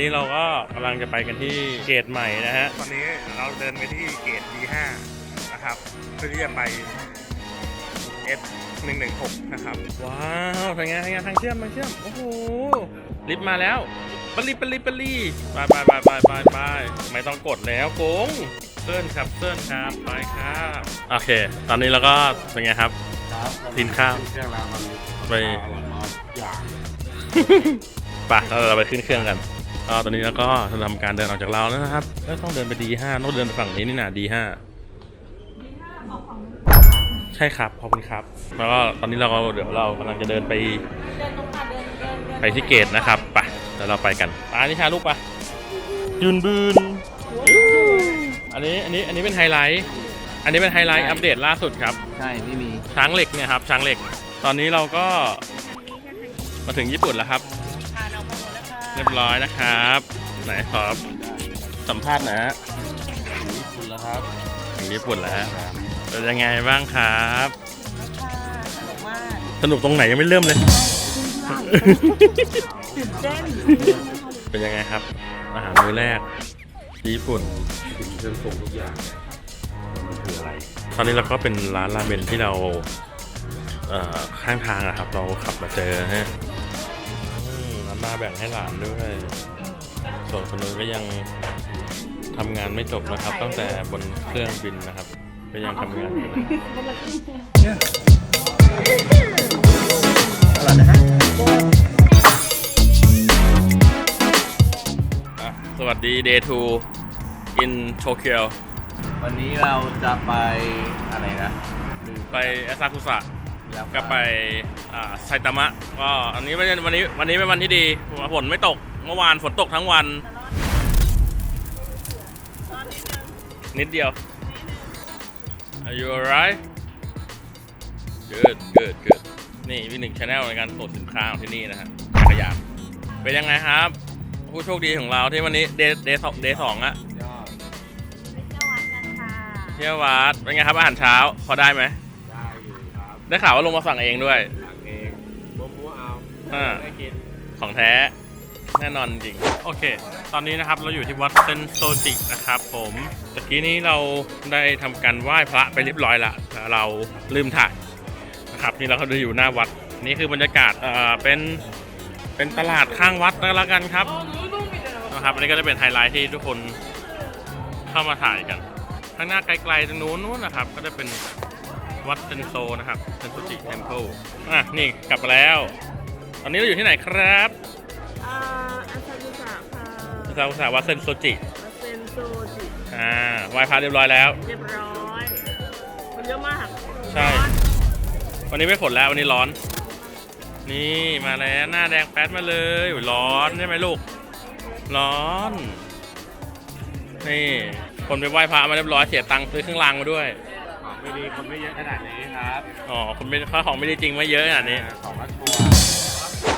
นี้เราก็กำลังจะไปกันที่เกตใหม่นะฮะ ตอนนี้เราเดินไปที่เกต D5 นะครับ เพื่อที่จะไป S 116 นะครับ ว้าวทางไงทางไงทางเชื่อมทางเชื่อม โอ้โห ลิฟต์มาแล้วปลีปลีปลีไปไปไปไปไปไปไม่ต้องกดแล้วโกงเซิร์นครับเซิร์นครับไปครับโอเค ตอนนี้เราก็เป็นไงครับ ครับกินข้าว เครื่องแล้วมันไป อร่อยมากอย่าง ไปแล้วเราไปขึ้นเครื่องกัน ก็ตอนนี้เราก็ทำการเดินออกจากเราแล้วนะครับ แล้วต้องเดินไป D5 ต้องเดินไปฝั่งนี้นี่นะ D5 ใช่ครับขอบคุณครับ แล้วก็ตอนนี้เราก็เดี๋ยวเรากำลังจะเดินไปเดินตรงค่ะเดินเดินเดินไปที่เกตนะครับไปเดี๋ยวเราไปกันไปนิชาลูกไปยืนบืนอันนี้อันนี้อันนี้เป็นไฮไลท์อันนี้เป็นไฮไลท์อัปเดตล่าสุดครับ ใช่ไม่มีช้างเหล็กเนี่ยครับช้างเหล็ก ตอนนี้เราก็มาถึงญี่ปุ่นแล้วครับ เรียบร้อยนะครับ ไหนขอสัมภาษณ์หนะฮะญี่ปุ่นแล้วครับถึงญี่ปุ่นแล้วฮะเป็นยังไงบ้างครับค่ะสนุกมากสนุกตรงไหนยังไม่เริ่มเลย ตื่นเต้นเป็นยังไงครับ อาหารมื้อแรกที่ญี่ปุ่น ถึงเครื่องปรุงทุกอย่างมันคืออะไร ตอนนี้เราก็เป็นร้านราเมนที่เราเอ่อข้างทางอะครับ เราขับมาเจอฮะอื มร้านมาแบ่งให้หลานด้วย ส่วนคนนู้นก็ยังทำงานไม่จบนะครับ ตั้งแต่บนเครื่องบินนะครับ ก็ยังทำงานอยู่อะสวัสดี day two in Tokyo วันนี้เราจะไปอะไรนะ ไปอาซากุสะ ก็ไปอ่าไซตามะก็อันนี้ไม่ใช่วันนี้วันนี้เป็นวันที่ดีฝนไม่ตกเมื่อวานฝนตกทั้งวัน นิดเดียว Are you alright good good good นี่มีหนึ่งชแนลในการส่งสินค้าของที่นี่นะฮะขยะเป็นยังไงครับ ผู้โชคดีของเราที่วันนี้เดย์เดย์สองเดย์สองอะยอดไปเที่ยววัดกันค่ะเที่ยววัดเป็นไงครับอาหารเช้าพอได้ไหมได้อยู่ครับ ได้ข่าวว่าลงมาสั่งเองด้วยหลังเองมัวมัวเอาอ่า ได้กินของแท้ แน่นอนจริง โอเค ตอนนี้นะครับเราอยู่ที่วัดเซนโซจินะครับผมตะกี้นี้เราได้ทำการไหว้พระไปเรียบร้อยละแต่เราลืมถ่ายนะครับ นี่เราก็เดินอยู่หน้าวัด นี่คือบรรยากาศเอ่อเป็นเป็นตลาดข้างวัดแล้วกันครับนะครับอันนี้ก็จะเป็นไฮไลท์ที่ทุกคนเข้ามาถ่ายกัน ข้างหน้าไกลๆตรงนู้นนู้นนะครับ ก็จะเป็น วัดเซนโซนะครับเซนโซจิเทมเพลอะ นี่กลับมาแล้ว ตอนนี้เราอยู่ที่ไหนครับอ่าอาซากุสะค่ะเราสาววัดเซนโซจิมาเซนโซจิอ่าไหว้พระเรียบร้อยแล้ว เรียบร้อยคนเยอะมากใช่ วันนี้ไม่ฝนแล้ววันนี้ร้อน นี่มาแล้วหน้าแดงแป๊ดมาเลยอุ๊ยร้อนใช่ไหมลูก ร้อน นี่คนไปไหว้พระมาเรียบร้อยเสียตังค์ซื้อเครื่องรางมาด้วยของ ไม่ดีคนไม่เยอะขนาดนี้ครับอ๋อคนไม่ค่าของไม่ได้จริงไม่เยอะขนาดนี้ ของรัดทัวร์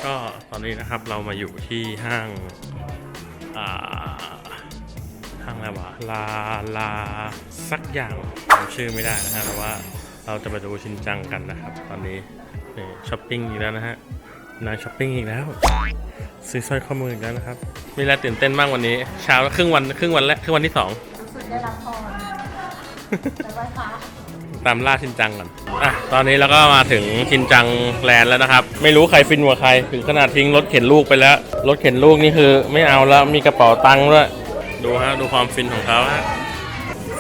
ก็ตอนนี้นะครับเรามาอยู่ที่ห้างอ่าห้างอะไรวะลาลาสักอย่างจำชื่อไม่ได้นะฮะแต่ว่าเราจะไปดูชินจังกันนะครับ ตอนนี้นี่ช้อปปิ้งอีกแล้วนะฮะนายช้อปปิ้งอีกแล้วซื้อสร้อยข้อมืออีกแล้วนะครับมีอะไรตื่นเต้นบ้างวันนี้ เช้าครึ่งวันครึ่งวันแรกครึ่งวันที่สองรู้สึกได้รับพรไปไหว้พระ ตามล่าชินจังก่อนอะตอนนี้เราก็มาถึงชินจังแลนด์แล้วนะครับ ไม่รู้ใครฟินกว่าใคร ถึงขนาดทิ้งรถเข็นลูกไปแล้ว รถเข็นลูกนี่คือ ไม่เอาแล้วมีกระเป๋าตังค์ด้วย ดูฮะดูความฟินของเขาฮะ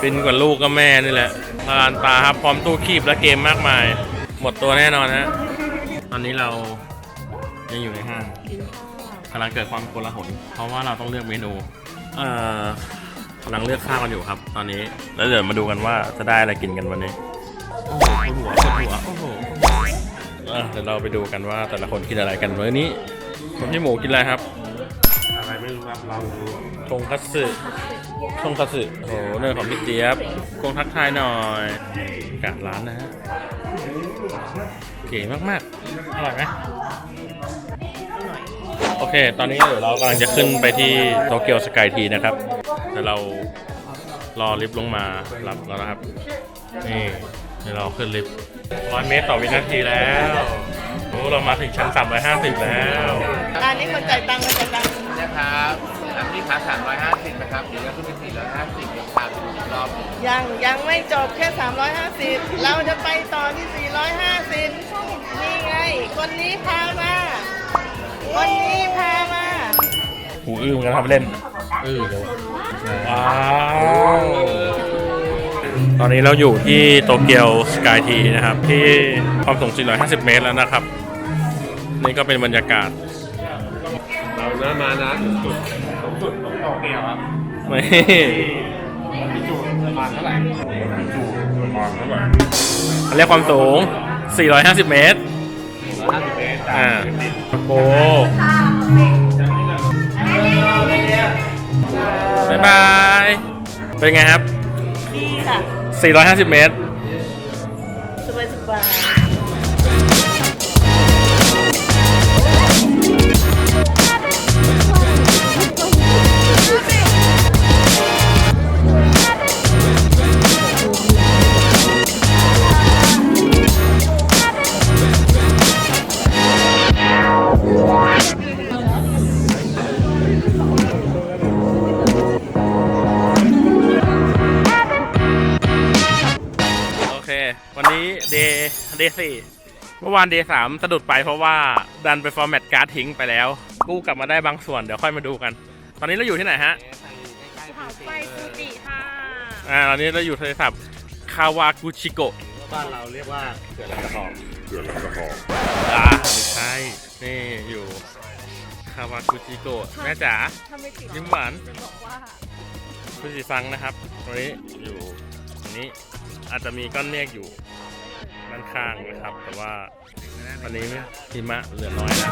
ฟินกว่าลูกก็แม่นี่แหละพลานตาครับพร้อมตู้คีบและเกมมากมาย หมดตัวแน่นอนฮะตอนนี้เรายังอยู่ในห้างกินข้าวกำลังเกิดความโกลาหลเพราะว่าเราต้องเลือกเมนูเอ่อกำลังเลือกข้าวกันอยู่ครับ ตอนนี้แล้วเดี๋ยวมาดูกันว่าจะได้อะไรกินกันวันนี้ โอ้โหปวดหัวปวดหัวโอ้โหอะเดี๋ยวเราไปดูกันว่าแต่ละคนกินอะไรกันวันนี้คนที่หมูกินอะไรครับอะไรไม่รู้ครับเรารู้ทงคัตสึทงคัตสึโอ้โหเนื้อของพี่เจี๊ยบกงทักทายหน่อยกาดร้านนะฮะเก๋มากๆอร่อยไหมโอเค ตอนนี้เดี๋ยวเรากำลังจะขึ้นไปที่โตเกียวสกายทีนะครับเดี๋ยวเรารอลิฟต์ลงมารับแล้วนะครับนี่ เดี๋ยวเราขึ้นลิฟต์ร้อยเมตรต่อวินาทีแล้วโอ้เรามาถึงชั้น 350 แล้วอันนี้คนจ่ายตังค์คนจ่ายตังค์นะครับอันนี้ขา350 นะครับ เดี๋ยวจะขึ้นเป็น450เดี๋ยวพาไปดูอีกรอบหนึ่งยังยังไม่จบแค่ 350 เราจะไปต่อที่ 450 นี่ไง คนนี้พามา คนนี้พามา หูอื้อเหมือนกันครับเล่น เออเดี๋ยวว้าว ตอนนี้เราอยู่ที่โตเกียวสกายทีนะครับ ที่ความสูง 450 เมตรแล้วนะครับ นี่ก็เป็นบรรยากาศ เรานะมานะจุดสูงสุดของโตเกียวครับนี่จุดประมาณเท่าไหร่จุดประมาณเท่าไหร่เรียกความสูง 450 เมตร150เมตรอ่าโอ้บ๊ายบาย เป็นไงครับดีค่ะ 450 เมตร วันนี้เดย์เดย์สี่เมื่อวานเดย์สามสะดุดไปเพราะว่าดันไปฟอร์แมตการ์ดทิ้งไปแล้ว กู้กลับมาได้บางส่วนเดี๋ยวค่อยมาดูกัน ตอนนี้เราอยู่ที่ไหนฮะภูเขาไฟฟูจิค่ะ อ่าตอนนี้เราอยู่โทรศัพท์คาวากุชิโกะบ้านเราเรียกว่าเขื่อนลำตะคองอ่าไม่ใช่นี่อยู่คาวากุชิโกะแม่จ๋าถ้าไม่ติดยิ้มหวานจะบอกว่า คุจิซังนะครับตรงนี้อยู่ตรงนี้ อาจจะมีก้อนเมฆอยู่ด้านข้างนะครับ แต่ว่าวันนี้หิมะเหลือน้อยนะ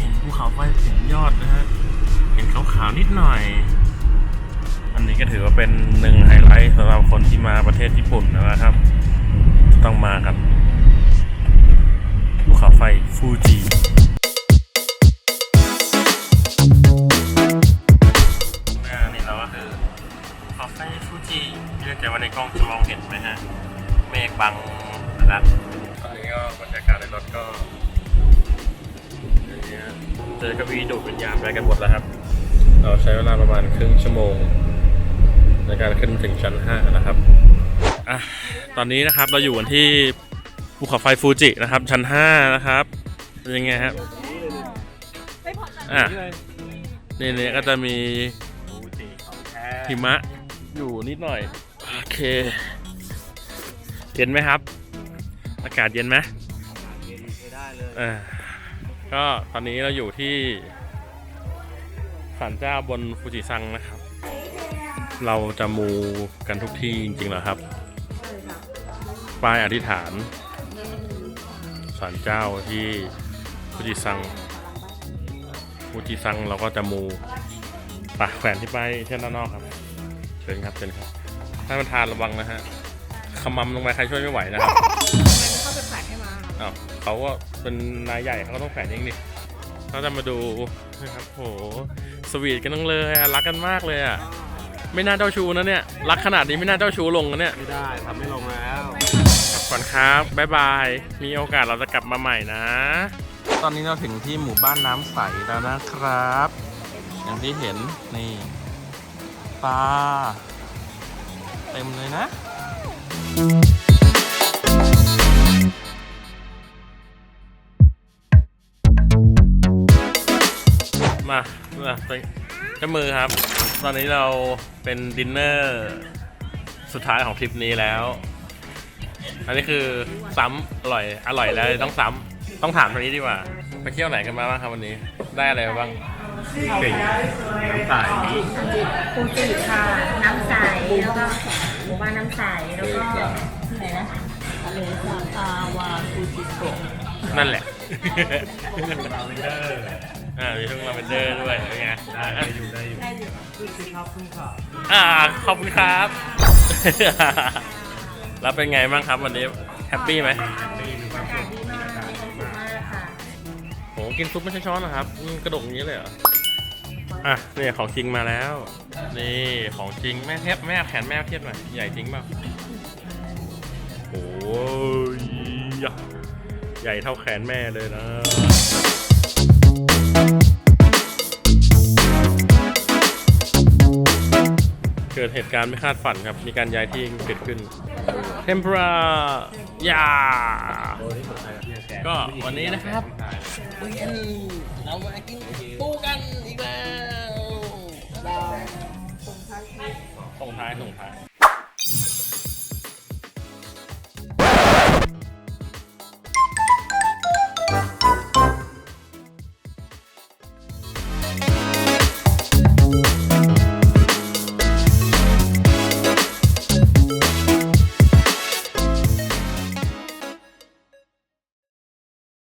เห็นภูเขาไฟเห็นยอดนะฮะ เห็นขาวๆนิดหน่อย อันนี้ก็ถือว่าเป็นหนึ่งไฮไลท์สำหรับคนที่มาประเทศญี่ปุ่นนะครับ ต้องมากันภูเขาไฟฟูจิ คาเฟ่ฟูจิไม่แน่ใจว่าในกล้องจะมองเห็นไหมฮะ เมฆบังนะครับตอนนี้ก็บรรยากาศในรถก็อย่างเงี้ยเจอกระวีดูดวิญญาณไปกันหมดแล้วครับ เราใช้เวลาประมาณครึ่งชั่วโมง ในการขึ้นถึงชั้น 5 นะครับอะตอนนี้นะครับเราอยู่กันที่ภูเขาไฟฟูจินะครับ ชั้น 5 นะครับเป็นยังไงครับอะนี่นี่ก็จะมีฟูจิของแท้หิมะ อยู่นิดหน่อย โอเค เย็นไหมครับ อากาศเย็นไหมเย็นใช้ได้เลย อ่าก็ตอนนี้เราอยู่ที่ศาลเจ้าบนฟูจิซังนะครับ เราจะมูกันทุกที่จริงๆเหรอครับป้ายอธิษฐานศาลเจ้าที่ฟูจิซังฟูจิซังเราก็จะมูปะแขวนที่ป้ายเช่นด้านนอกครับ เชิญครับเชิญครับถ้านประธานระวังนะฮะขมำลงไปใครช่วยไม่ไหวนะครับเข้าไปแฝดให้มาอ้าวเขาก็เป็นนายใหญ่เขาก็ต้องแฝงเองดิเขาจะมาดูนะครับโหสวีทกันตั้งเลยอะรักกันมากเลยอะไม่น่าเจ้าชู้นะเนี่ยรักขนาดนี้ไม่น่าเจ้าชู้ลงนะเนี่ยไม่ได้ทำไม่ลงแล้วกลับก่อนครับบ๊ายบายมีโอกาสเราจะกลับมาใหม่นะ ตอนนี้เราถึงที่หมู่บ้านน้ำใสแล้วนะครับ อย่างที่เห็นนี่ ปลา เต็มเลยนะ มามาไปจับมือครับ ตอนนี้เราเป็นดินเนอร์สุดท้ายของทริปนี้แล้ว อันนี้คือซ้ำอร่อย อร่อยแล้วต้องซ้ำต้องถามตรงนี้ดีกว่า ไปเที่ยวไหนกันมาบ้างครับวันนี้ ได้อะไรบ้าง เก่งน้ำตาลฟูจิค่ะ น้ำใส แล้วก็หมู่บ้านน้ำใส แล้วก็ที่ไหนนะทะเลสาบอาวาฟูจิโกะนั่นแหละอ่ามีทุ่งลาเวนเดอร์ด้วยเป็นไงอ่ได้อยู่ได้อยู่อ่าขอบคุณครับ แล้วเป็นไงบ้างครับวันนี้แฮปปี้ไหมอากาศดีมากมีความสุขมากค่ะโหกินซุปไม่ใช่ช้อนนะครับกระดกอย่างนี้เลยเหรอ อะนี่ของจริงมาแล้ว นี่ของจริงแม่เทียบแม่แขนแม่เทียบหน่อยใหญ่จริงเปล่าโอ้ยใหญ่เท่าแขนแม่เลยนะเกิดเหตุการณ์ไม่คาดฝันครับ มีการย้ายที่เกิดขึ้น เทมปรายาก็วันนี้นะครับเรามากิน ปูกันอีกแล้วส่งท้ายส่งท้าย